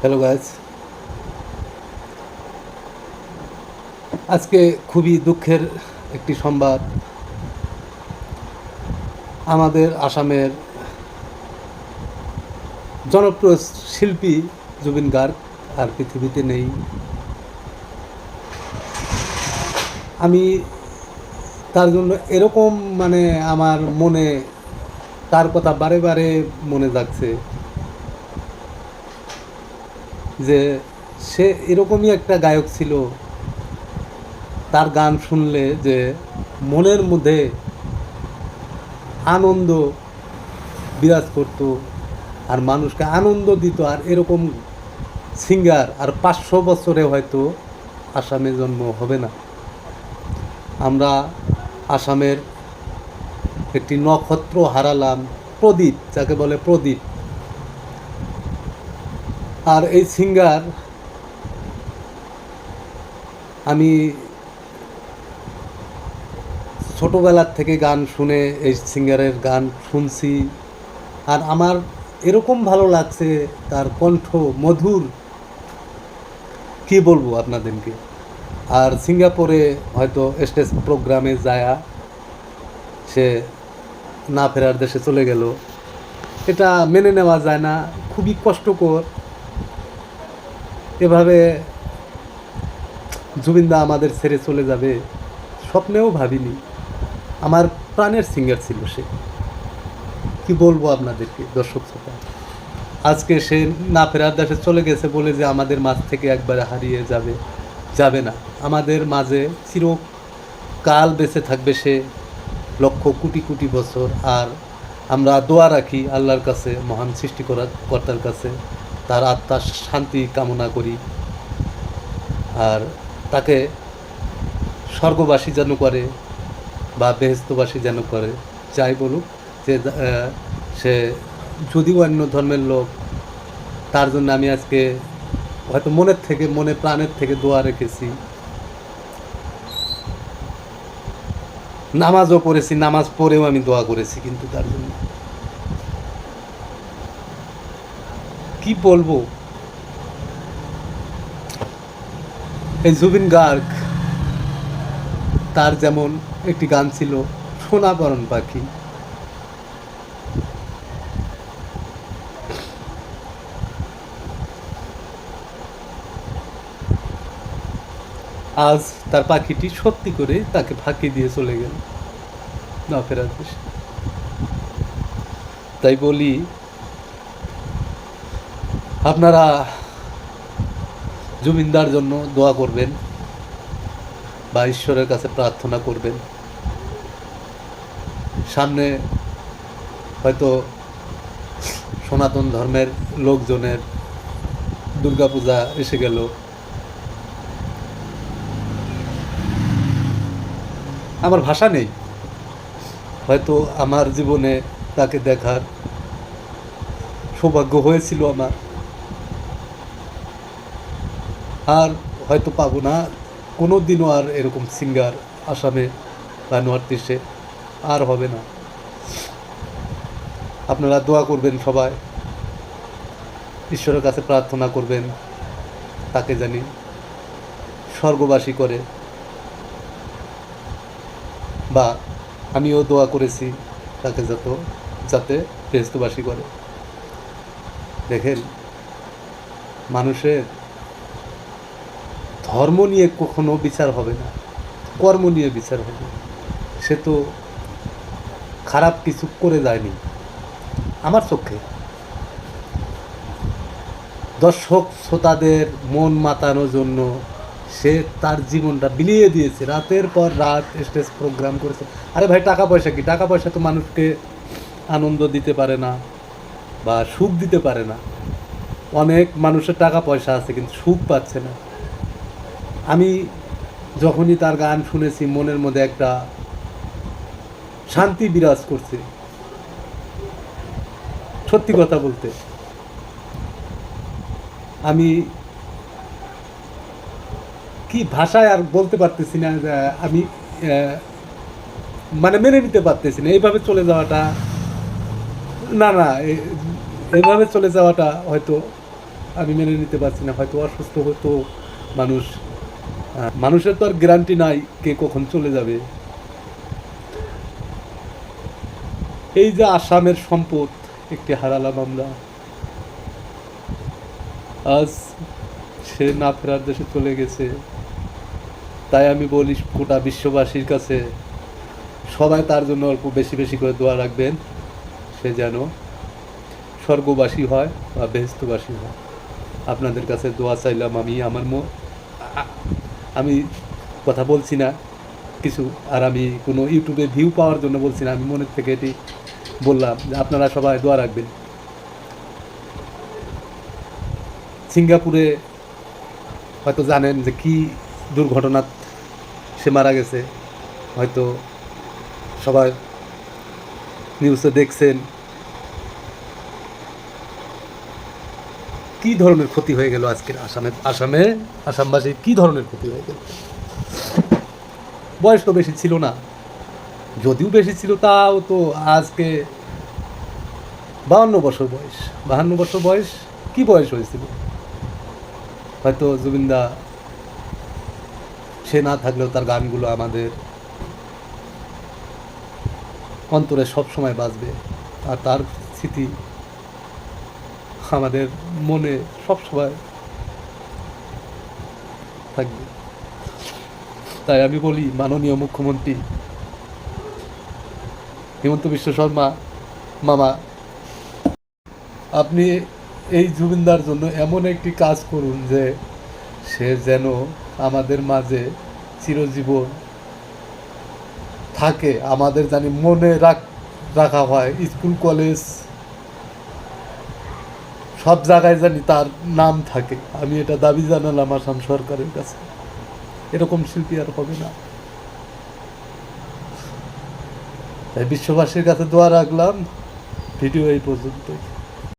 Hello guys আজকে খুবই দুঃখের একটি সংবাদ। আমাদের আসামের জনপ্রিয় শিল্পী জুবিন গার্গ আর পৃথিবীতে নেই। আমি তার জন্য এরকম মানে আমার মনে তার কথা বারে বারে মনে যাচ্ছে যে সে এরকমই একটা গায়ক ছিল। তার গান শুনলে যে মনের মধ্যে আনন্দ বিরাজ করতো আর মানুষকে আনন্দ দিত। আর এরকম সিঙ্গার আর পাঁচশো বছরে হয়তো আসামে জন্ম হবে না। আমরা আসামের একটি নক্ষত্র হারালাম প্রদীপ, যাকে বলে প্রদীপ। আর এই সিঙ্গার আমি ছোটোবেলার থেকে গান শুনে এই সিঙ্গারের গান শুনছি। আর আমার এরকম ভালো লাগছে তার কণ্ঠ মধুর। কি বলব আপনাদেরকে? আর সিঙ্গাপুরে হয়তো স্টেজ প্রোগ্রামে যায়া সে না ফেরার দেশে চলে গেল। এটা মেনে নেওয়া যায় না, খুবই কষ্টকর। এভাবে জুবিনদা আমাদের ছেড়ে চলে যাবে স্বপ্নেও ভাবিনি। আমার প্রাণের সিঙ্গার ছিল সে। কি বলব আপনাদেরকে, দর্শক শ্রোতা? আজকে সে না ফেরার দেশে চলে গেছে বলে যে আমাদের মাঝ থেকে একবারে হারিয়ে যাবে যাবে না। আমাদের মাঝে চিরকাল বেঁচে থাকবে সে লক্ষ কোটি কোটি বছর। আর আমরা দোয়া রাখি আল্লাহর কাছে, মহান সৃষ্টি করার কর্তার কাছে। তার আত্মার শান্তি কামনা করি। আর তাকে স্বর্গবাসী যেন করে বা বেহেস্তবাসী যেন করে, যাই বলুক, যে সে যদিও অন্য ধর্মের লোক, তার জন্য আমি আজকে হয়তো মনের থেকে, মনে প্রাণের থেকে দোয়া রেখেছি। নামাজও পড়েছি, নামাজ পড়েও আমি দোয়া করেছি কিন্তু তার জন্য। কি বলব? এই জুবিন গার্গ, তার যেমন একটি গান ছিল সোনাবরণ পাখি। আজ তার পাখিটি সত্যি করে তাকে ফাঁকি দিয়ে চলে গেল। না ফেরার তাই বলি আপনারা জমিনদার জন্য দোয়া করবেন বা ঈশ্বরের কাছে প্রার্থনা করবেন। সামনে হয়তো সনাতন ধর্মের লোকজনের দুর্গাপূজা এসে গেল। আমার ভাষা নেই। হয়তো আমার জীবনে তাকে দেখার সৌভাগ্য হয়েছিল আমার। আর হয়তো পাবো না। কোনো দিনও আর এরকম সিঙ্গার আসামে বা নর্থ ইস্টে আর হবে না। আপনারা দোয়া করবেন সবাই। ঈশ্বরের কাছে প্রার্থনা করবেন, তাকে জানি স্বর্গবাসী করে। বা আমিও দোয়া করেছি তাকে যত, যাতে বেহস্তবাসী করে। দেখেন, মানুষের ধর্ম নিয়ে কখনো বিচার হবে না, কর্ম নিয়ে বিচার হবে। সে তো খারাপ কিছু করে যায়নি, আমার চোখে। দর্শক শ্রোতাদের মন মাতানোর জন্য সে তার জীবনটা বিলিয়ে দিয়েছে। রাতের পর রাত স্টেজ প্রোগ্রাম করেছে। আরে ভাই, টাকা পয়সা কি? টাকা পয়সা তো মানুষকে আনন্দ দিতে পারে না বা সুখ দিতে পারে না। অনেক মানুষের টাকা পয়সা আছে, কিন্তু সুখ পাচ্ছে না। আমি যখনই তার গান শুনেছি, মনের মধ্যে একটা শান্তি বিরাজ করছে। সত্যি কথা বলতে, আমি কি ভাষায় আর বলতে পারতেছি না আমি মানে মেনে নিতে পারতেছি না। এইভাবে চলে যাওয়াটা, না না এইভাবে চলে যাওয়াটা হয়তো আমি মেনে নিতে পারছি না। হয়তো অসুস্থ হতো মানুষ। মানুষের তো আর গ্যারান্টি নাই কে কখন চলে যাবে। এই যে আসামের সম্পদ, একটি হারালাম আমরা আজ সে না ফেরার দেশে চলে গেছে। তাই আমি বলি গোটা বিশ্ববাসীর কাছে, সবাই তার জন্য অল্প বেশি বেশি করে দোয়া রাখবেন, সে যেন স্বর্গবাসী হয় বা বেহস্তবাসী হয়। আপনাদের কাছে দোয়া চাইলাম আমি, আমার আমি কথা বলছি না, কিছু, আর আমি কোনো ইউটিউবে ভিউ পাওয়ার জন্য বলছি না, আমি মনের থেকে এটি বললাম যে আপনারা সবাই দোয়া রাখবেন। সিঙ্গাপুরে হয়তো জানেন যে কি দুর্ঘটনা, সে মারা গেছে। হয়তো সবাই নিউজে দেখছেন। কি ধরনের ক্ষতি হয়ে গেল আজকের আসামে? আসামে, আসামবাসীর কি ধরনের ক্ষতি হয়ে গেল? বয়স তো বেশি ছিল না। যদিও বেশি ছিল, তাও তো আজকে বাহান্ন বছর বয়স। বাহান্ন বছর বয়স? কি বয়স হয়েছিল? হয়তো জুবিনদা, সে না থাকলেও তার গানগুলো আমাদের অন্তরে সব সময় বাজবে। আর তার স্মৃতি আমাদের মনে সবসময় থাকবে। তাই আমি বলি, মাননীয় মুখ্যমন্ত্রী হিমন্ত বিশ্ব শর্মা, মামা, আপনি এই জুবিনদার জন্য এমন একটি কাজ করুন যে সে যেন আমাদের মাঝে চিরজীবন থাকে। আমাদের জানি মনে রাখ, রাখা হয়, স্কুল, কলেজ সব জায়গায় জানি তার নাম থাকে। আমি এটা দাবি জানালাম আসাম সরকারের কাছে। এরকম শিল্পী আর হবে না। তাই বিশ্ববাসীর কাছে দোয়া রাখলাম। ভিডিও এই পর্যন্তই।